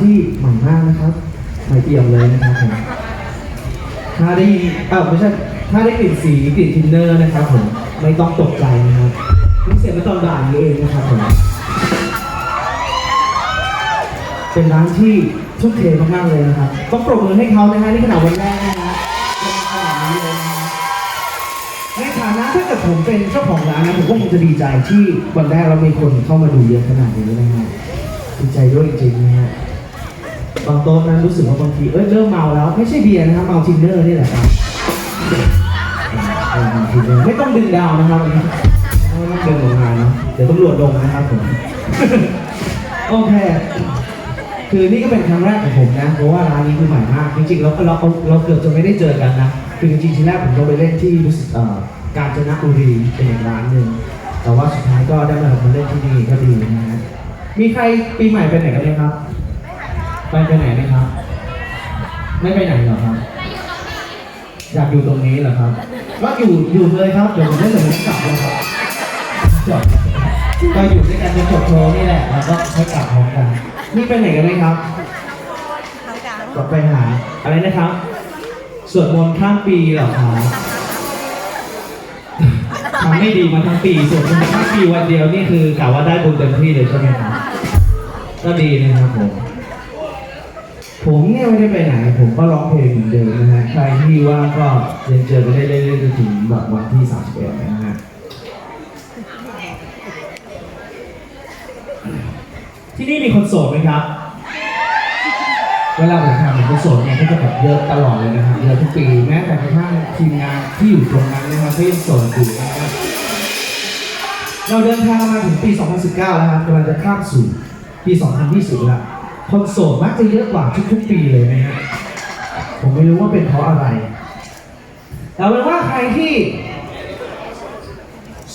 ที่ใหม่มากนะครับใหม่เอี่ยมเลยนะครับผมถ้าได้ยินเออไม่ใช่ถ้าได้กลิ่นสีกลิ่นทินเนอร์นะครับผมไม่ต้องตกใจนะครับนี่เสียงมาตอนบ่ายนี้เองนะครับผมเป็นร้านที่ทุ่มเทมากๆเลยนะครับต้องปรบมือให้เขานะฮะนี่ขนาดวันแรกนะฮะขนาดนี้เลยนะฮะในฐานะถ้าเกิดผมเป็นเจ้าของร้านนะผมก็คงจะดีใจที่วันแรกเรามีคนเข้ามาดูเยอะขนาดนี้นะฮะดีใจด้วยจริงๆนะฮะ บางโต๊ะนั้นรู้สึกว่าบางทีเอ้ยเริ่มเมาแล้ว ไม่ใช่เบียร์นะครับเมาทินเนอร์นี่แหละครับไม่ต้องดึงดาวนะครับวันนี้ไม่ต้องดึงออกมาเนาะเดี๋ยวตำรวจลงนะครับผมโอเคคือนี่ก็เป็นครั้งแรกของผมนะเพราะว่าร้านนี้คือใหม่มาก จริงๆแล้วเราเราเราเกือบจะไม่ได้เจอกันนะคือจริงๆทีแรกผมก็ไปเล่นที่รู้สึกการจนบุรีเป็นอีกร้านหนึ่งแต่ว่าสุดท้ายก็ได้มามาเล่นที่นี่ก็ดีนะฮะมีใครปีใหม่ไปไหนกันไหมครับ ไปไปไหนไหมครับ ไม่ไปไหนเหรอครับ อยากอยู่ตรงนี้เหรอครับ ก็อยู่อยู่เลยครับเดี๋ยวผมได้เลยกลับแล้วครับจบก็อยู่ด้วยกันจนจบโชว์นี่แหละแล้วก็ค่อยกลับพร้อมกัน นี่ไปไหนกันไหมครับก็ไปหาอะไรนะครับสวดมนต์ข้ามปีเหรอครับทำไม่ดีมาทั้งปีสวดมนต์ข้ามปีวันเดียวนี่คือกะว่าได้บุญเต็มที่เลยใช่ไหมครับก็ดีนะครับผม ผมเนี่ยไม่ได้ไปไหน ผมก็ร้องเพลงเหมือนเดิมนะฮะ ใครที่ว่างก็ยังเจอกันได้เรื่อยๆจนถึงแบบวันที่31นะฮะ ที่นี่มีคนโสดไหมครับ เวลาผมทำผมคนโสดเนี่ยก็จะแบบเยอะตลอดเลยนะครับเยอะทุกปีแม้แต่กระทั่งทีมงานที่อยู่ตรงนั้นนะครับก็ยังโสดอยู่นะครับ เราเดินทางมาถึงปี 2019 แล้วครับกำลังจะข้ามสู่ปี 2020แล้ว คนโสดมักจะเยอะกว่าทุกๆปีเลยนะฮะผมไม่รู้ว่าเป็นเพราะอะไรแต่เป็นว่าใครที่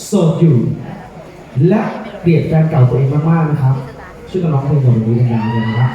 โสดอยู่ และเกลียดแฟนเก่าตัวเองมากๆนะครับช่วยกันร้องเพลงกับผมนี้กันเลยนะครับ